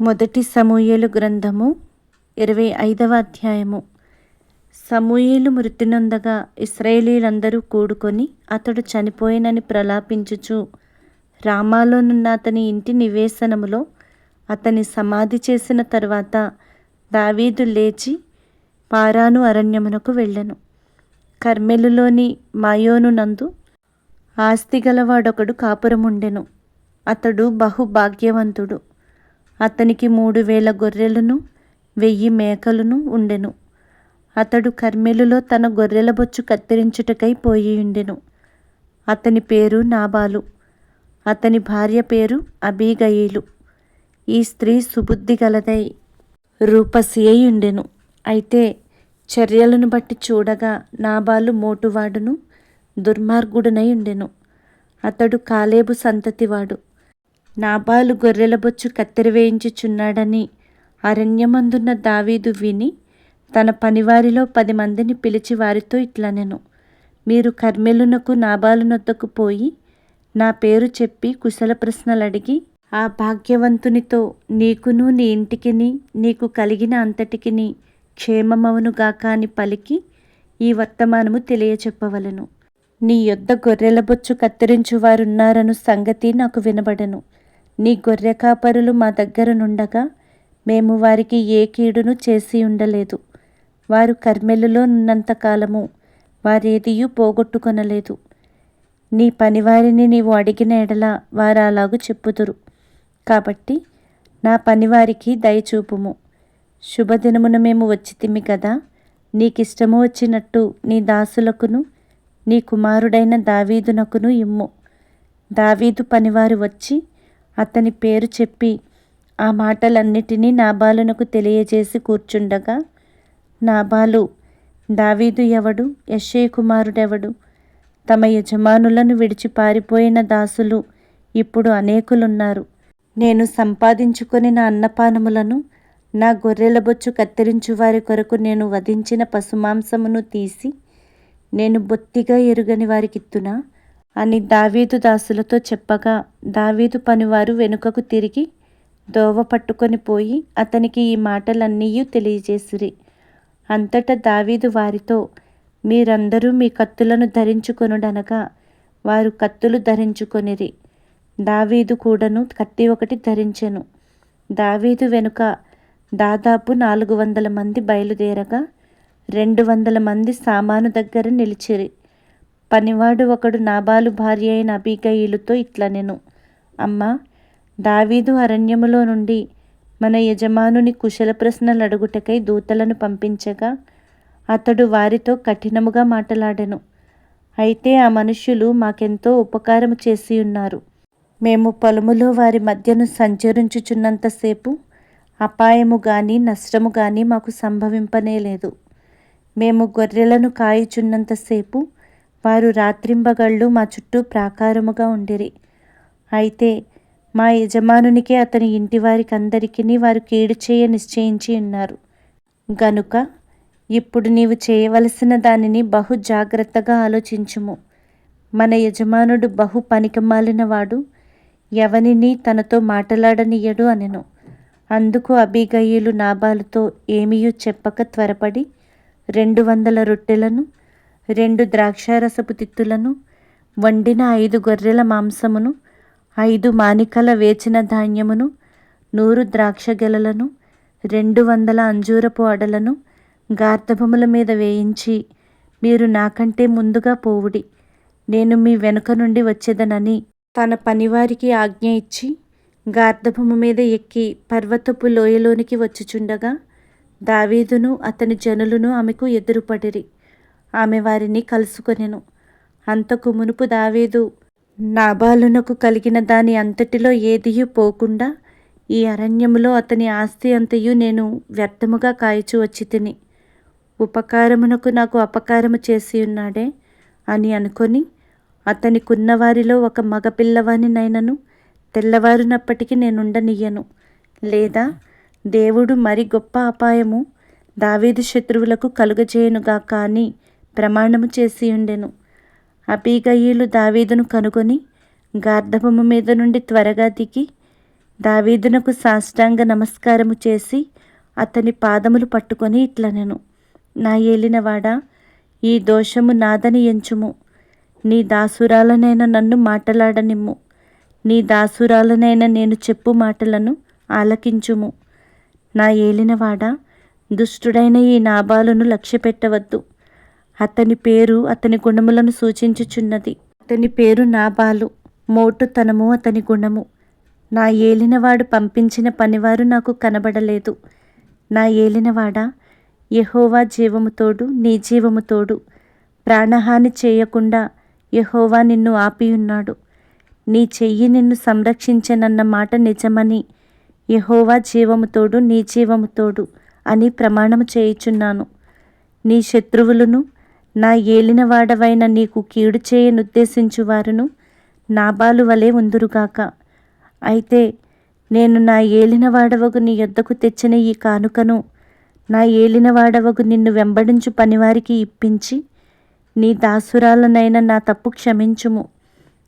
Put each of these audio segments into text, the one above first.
మొదటి సమూయేలు గ్రంథము ఇరవై ఐదవ అధ్యాయము. సమూయేలు మృతి నొందగా ఇస్రాయేలీలందరూ కూడుకొని అతడు చనిపోయినని ప్రలాపించుచు రామాలోనున్న అతని ఇంటి నివేశనములో అతని సమాధి చేసిన తర్వాత దావీదు లేచి పారాను అరణ్యమునకు వెళ్ళెను. కర్మెలులోని మాయోను నందు ఆస్తి గలవాడొకడు కాపురముండెను. అతడు బహుభాగ్యవంతుడు. అతనికి మూడు వేల గొర్రెలను వెయ్యి మేకలను ఉండెను. అతడు కర్మెలులో తన గొర్రెల బొచ్చు కత్తిరించుటకై పోయి ఉండెను. అతని పేరు నాబాలు. అతని భార్య పేరు అబీగయిలు. ఈ స్త్రీ సుబుద్ధి గలదై రూపసియ్యుండెను ఉండెను. అయితే చర్యలను బట్టి చూడగా నాబాలు మోటువాడును దుర్మార్గుడునై ఉండెను. అతడు కాలేబు సంతతివాడు. నాబాలు గొర్రెల బొచ్చు కత్తెర వేయించుచున్నాడని అరణ్యమందున్న దావీదు విని తన పనివారిలో పది మందిని పిలిచి వారితో ఇట్లనెను మీరు కర్మెలునకు నాబాలునొద్దకు పోయి నా పేరు చెప్పి కుశల ప్రశ్నలు అడిగి ఆ భాగ్యవంతునితో నీకును నీ ఇంటికిని నీకు కలిగిన అంతటికిని క్షేమమవునుగాక అని పలికి ఈ వర్తమానము తెలియచెప్పవలను. నీ యొద్ద గొర్రెల బొచ్చు కత్తిరించువారున్నారను సంగతి నాకు వినబడను. నీ గొర్రె కాపరులు మా దగ్గర నుండగా మేము వారికి ఏ కీడును చేసి ఉండలేదు. వారు కర్మెలులో ఉన్నంతకాలము వారేదియూ పోగొట్టుకొనలేదు. నీ పనివారిని నీవు అడిగిన ఎడల వారు అలాగూ చెప్పుదురు. కాబట్టి నా పనివారికి దయచూపుము. శుభదినమున మేము వచ్చితిమి కదా. నీకిష్టము వచ్చినట్టు నీ దాసులకును నీ కుమారుడైన దావీదునకును ఇమ్ము. దావీదు పనివారు వచ్చి అతని పేరు చెప్పి ఆ మాటలన్నిటినీ నాబాలునకు తెలియజేసి కూర్చుండగా నాబాలు దావీదు ఎవడు? యశ్షే కుమారుడెవడు? తమ యజమానులను విడిచి పారిపోయిన దాసులు ఇప్పుడు అనేకులున్నారు. నేను సంపాదించుకొని నా అన్నపానములను నా గొర్రెల బొచ్చు కత్తిరించు వారి కొరకు నేను వధించిన పశుమాంసమును తీసి నేను బొత్తిగా ఎరుగని వారికిత్తునా? అని దావీదు దాసులతో చెప్పగా దావీదు పనివారు వెనుకకు తిరిగి దోవ పట్టుకొని పోయి అతనికి ఈ మాటలన్నీ తెలియజేసిరి. అంతటా దావీదు వారితో మీరందరూ మీ కత్తులను ధరించుకొనుడనగా వారు కత్తులు ధరించుకొనిరి. దావీదు కూడాను కత్తి ఒకటి ధరించెను. దావీదు వెనుక దాదాపు నాలుగు వందల మంది బయలుదేరగా రెండు వందల మంది సామాను దగ్గర నిలిచిరి. పనివాడు ఒకడు నాబాలు భార్య అయిన అబీగయిలుతో ఇట్లనెను అమ్మా దావీదు అరణ్యములో నుండి మన యజమానుని కుశల ప్రశ్నలు అడుగుటకై దూతలను పంపించగా అతడు వారితో కఠినముగా మాట్లాడెను. అయితే ఆ మనుష్యులు మాకెంతో ఉపకారము చేసి ఉన్నారు. మేము పొలములో వారి మధ్యను సంచరించుచున్నంతసేపు అపాయము కానీ నష్టము కానీ మాకు సంభవింపనే లేదు మేము గొర్రెలను కాయుచున్నంతసేపు వారు రాత్రింబగళ్ళు మా చుట్టూ ప్రాకారముగా ఉండిరి. అయితే మా యజమానునికి అతని ఇంటి వారికి వారు కీడు చేయ నిశ్చయించి ఉన్నారు. గనుక ఇప్పుడు నీవు చేయవలసిన దానిని బహు జాగ్రత్తగా ఆలోచించుము. మన యజమానుడు బహు పనికిమాలినవాడు ఎవనిని తనతో మాట్లాడనియడు అనెను. అందుకు అబిగయ్యులు నాబాలుతో ఏమీయూ చెప్పక త్వరపడి రెండు వందల రొట్టెలను రెండు ద్రాక్షారసపు తిత్తులను వండిన ఐదు గొర్రెల మాంసమును ఐదు మానికల వేచిన ధాన్యమును నూరు ద్రాక్ష గెలలను రెండు వందల అంజూరపు అడలను గార్ధభముల మీద వేయించి మీరు నాకంటే ముందుగా పోవుడి. నేను మీ వెనుక నుండి వచ్చేదనని తన పనివారికి ఆజ్ఞ ఇచ్చి గార్ధభము మీద ఎక్కి పర్వతపు లోయలోనికి వచ్చుచుండగా దావీదును అతని జనులను ఆమెకు ఎదురుపడిరి. ఆమె వారిని కలుసుకొనెను. అంతకు మునుపు దావేదు నాబాలునకు కలిగిన దాని అంతటిలో ఏదియూ పోకుండా ఈ అరణ్యములో అతని ఆస్తి అంతయు నేను వ్యర్థముగా కాయచు వచ్చి తిని ఉపకారమునకు నాకు అపకారము చేసి ఉన్నాడే అని అనుకొని అతనికున్నవారిలో ఒక మగపిల్లవానినైనను తెల్లవారునప్పటికీ నేనుండనియ్యను లేదా దేవుడు మరి గొప్ప అపాయము దావీదు శత్రువులకు కలుగజేయనుగా కానీ ప్రమాణము చేసి ఉండెను. అబీగయీలు దావీదును కనుగొని గార్ధబొమ్మ మీద నుండి త్వరగా దిగి దావీదునకు సాష్టాంగ నమస్కారము చేసి అతని పాదములు పట్టుకొని ఇట్లనెను. నా ఏలినవాడా ఈ దోషము నాదని ఎంచుము. నీ దాసురాలనైన నన్ను మాటలాడనిమ్ము. నీ దాసురాలనైన నేను చెప్పు మాటలను ఆలకించుము. నా ఏలినవాడా దుష్టుడైన ఈ నాభాలను లక్ష్యపెట్టవద్దు. అతని పేరు అతని గుణములను సూచించుచున్నది. అతని పేరు నాబాలు. మోటుతనము అతని గుణము. నా ఏలినవాడు పంపించిన పనివారు నాకు కనబడలేదు. నా ఏలినవాడా? యహోవా జీవముతోడు నీ జీవముతోడు. ప్రాణహాని చేయకుండా యహోవా నిన్ను ఆపియున్నాడు. నీ చెయ్యి నిన్ను సంరక్షించనన్న మాట నిజమని యహోవా జీవముతోడు నీ జీవముతోడు అని ప్రమాణము చేయుచున్నాను. నీ శత్రువులను నా ఏలినవాడవైన నీకు కీడు చేయనుద్దేశించువారును నాబాలు వలె ఉందురుగాక. అయితే నేను నా ఏలినవాడవగు నీ యొద్దకు తెచ్చిన ఈ కానుకను నా ఏలినవాడవగు నిన్ను వెంబడించు పనివారికి ఇప్పించి నీ దాసురాలనైన నా తప్పు క్షమించుము.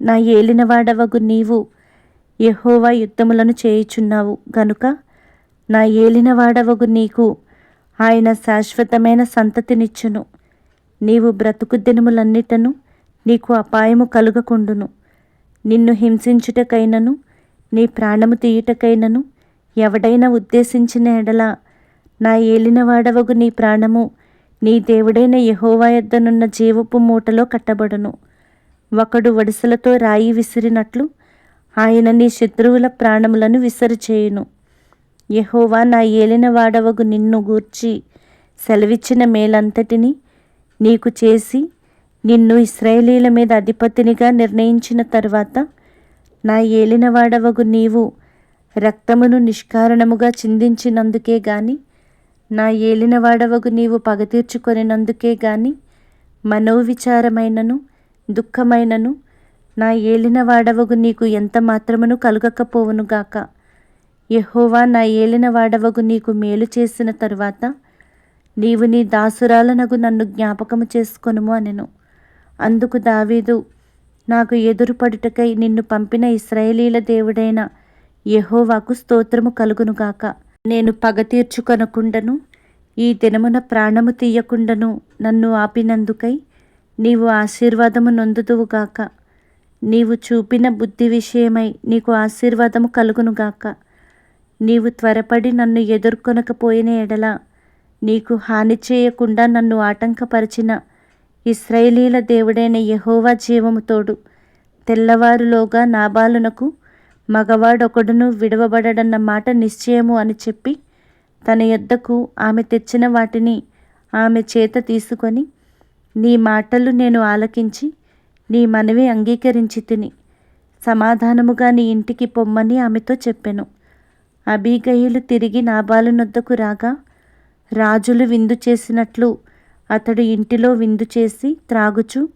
నా ఏలినవాడవగు నీవు యహోవా యుద్ధములను చేయుచున్నావు గనుక నా ఏలినవాడవగు నీకు ఆయన శాశ్వతమైన సంతతినిచ్చును. నీవు బ్రతుకు దినములన్నిటను నీకు అపాయము కలుగకుండును. నిన్ను హింసించుటకైనను నీ ప్రాణము తీయుటకైనను ఎవడైనా ఉద్దేశించిన ఎడల నా ఏలినవాడవగు నీ ప్రాణము నీ దేవుడైన యహోవా యొద్దనున్న జీవపు మూటలో కట్టబడును. ఒకడు వడిసలతో రాయి విసిరినట్లు ఆయన నీ శత్రువుల ప్రాణములను విసరిచేయును. యహోవా నా ఏలినవాడవగు నిన్ను గూర్చి సెలవిచ్చిన మేలంతటిని నీకు చేసి నిన్ను ఇస్రాయేలీల మీద అధిపతినిగా నిర్ణయించిన తరువాత నా ఏలినవాడవగు నీవు రక్తమును నిష్కారణముగా చిందించినందుకే గాని నా ఏలినవాడవగు నీవు పగ తీర్చుకొనినందుకే గాని మనోవిచారమైనను దుఃఖమైనను నా ఏలినవాడవగు నీకు ఎంత మాత్రమును కలుగకపోవునుగాక. యహోవా నా ఏలినవాడవగు నీకు మేలు చేసిన తరువాత నీవు నీ దాసురాలనగు నన్ను జ్ఞాపకము చేసుకొనుము అనెను. అందుకు దావీదు నాకు ఎదురుపడుటకై నిన్ను పంపిన ఇస్రాయేలీల దేవుడైన యహోవాకు స్తోత్రము కలుగునుగాక నేను పగ తీర్చుకొనకుండను ఈ దినమున ప్రాణము తీయకుండను నన్ను ఆపినందుకై నీవు ఆశీర్వాదము నొందుదువుగాక నీవు చూపిన బుద్ధి విషయమై నీకు ఆశీర్వాదము కలుగునుగాక నీవు త్వరపడి నన్ను ఎదుర్కొనకపోయిన ఎడల నీకు హాని చేయకుండా నన్ను ఆటంకపరిచిన ఇస్రాయేలీల దేవుడైన యహోవా జీవముతోడు తెల్లవారులోగా నాబాలునకు మగవాడొకడును విడవబడడన్న మాట నిశ్చయము అని చెప్పి తన యొద్దకు ఆమె తెచ్చిన వాటిని ఆమె చేత తీసుకొని నీ మాటలు నేను ఆలకించి నీ మనవి అంగీకరించి తిని సమాధానముగా నీ ఇంటికి పొమ్మని ఆమెతో చెప్పెను. అబీగయులు తిరిగి నాబాలునొద్దకు రాగా రాజులు విందు చేసినట్లు అతడు ఇంటిలో విందు చేసి త్రాగుచు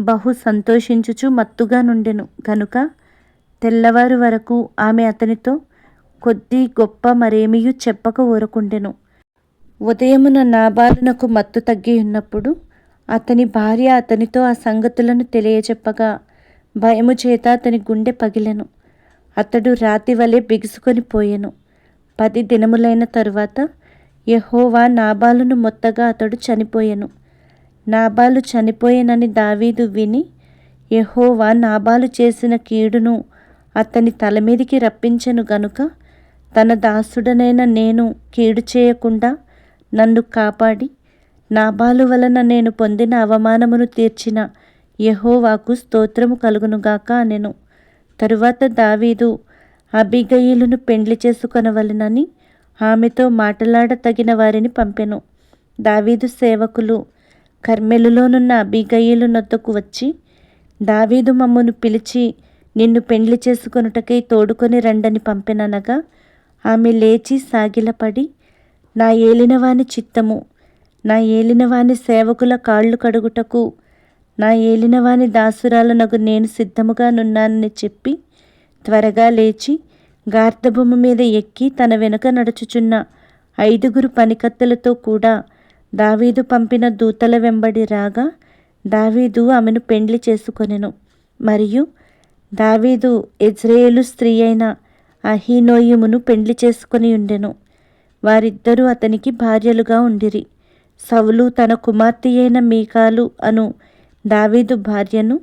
బహు సంతోషించుచు మత్తుగా నుండెను. గనుక తెల్లవారు వరకు ఆమె అతనితో కొద్ది గొప్ప మరేమియూ చెప్పక ఊరకుండెను. ఉదయమున నాబాలునకు మత్తు తగ్గి ఉన్నప్పుడు అతని భార్య అతనితో ఆ సంగతులను తెలియచెప్పగా భయము చేత అతని గుండె పగిలెను. అతడు రాతి వలె బిగుసుకొని పోయెను. పది దినములైన తరువాత యహోవా నాబాలును మొత్తగా అతడు చనిపోయెను. నాబాలు చనిపోయేనని దావీదు విని యహోవా నాబాలు చేసిన కీడును అతని తల మీదికి రప్పించెను గనుక తన దాసుడనైన నేను కీడు చేయకుండా నన్ను కాపాడి నాబాలు వలన నేను పొందిన అవమానమును తీర్చిన యహోవాకు స్తోత్రము కలుగునుగాక అనెను. తరువాత దావీదు అబిగయిలును పెండ్లి చేసుకొనవలెనని ఆమెతో మాట్లాడతగిన వారిని పంపెను. దావీదు సేవకులు కర్మెలులోనున్న అబీగయ్యలు నొద్దకు వచ్చి దావీదు మమ్మను పిలిచి నిన్ను పెండ్లి చేసుకొనుటకై తోడుకొని రండని పంపెననగా ఆమె లేచి సాగిలపడి నా ఏలినవాని చిత్తము నా ఏలినవాని సేవకుల కాళ్ళు కడుగుటకు నా ఏలినవాని దాసురాలనగు నేను సిద్ధముగా నున్నానని చెప్పి త్వరగా లేచి గార్ధభూమి మీద ఎక్కి తన వెనుక నడుచుచున్న ఐదుగురు పనికత్తెలతో కూడా దావీదు పంపిన దూతల వెంబడి రాగా దావీదు ఆమెను పెండ్లి చేసుకొనెను. మరియు దావీదు ఇజ్రాయేలు స్త్రీ అయిన అహీనోయమును పెండ్లి చేసుకొని ఉండెను. వారిద్దరూ అతనికి భార్యలుగా ఉండిరి. సవులు తన కుమార్తె అయిన మీకాలు అను దావీదు భార్యను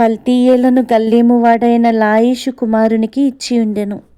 పల్తీయేలను గల్లీము వాడైన లాయిషు కుమారునికి ఇచ్చి ఉండెను.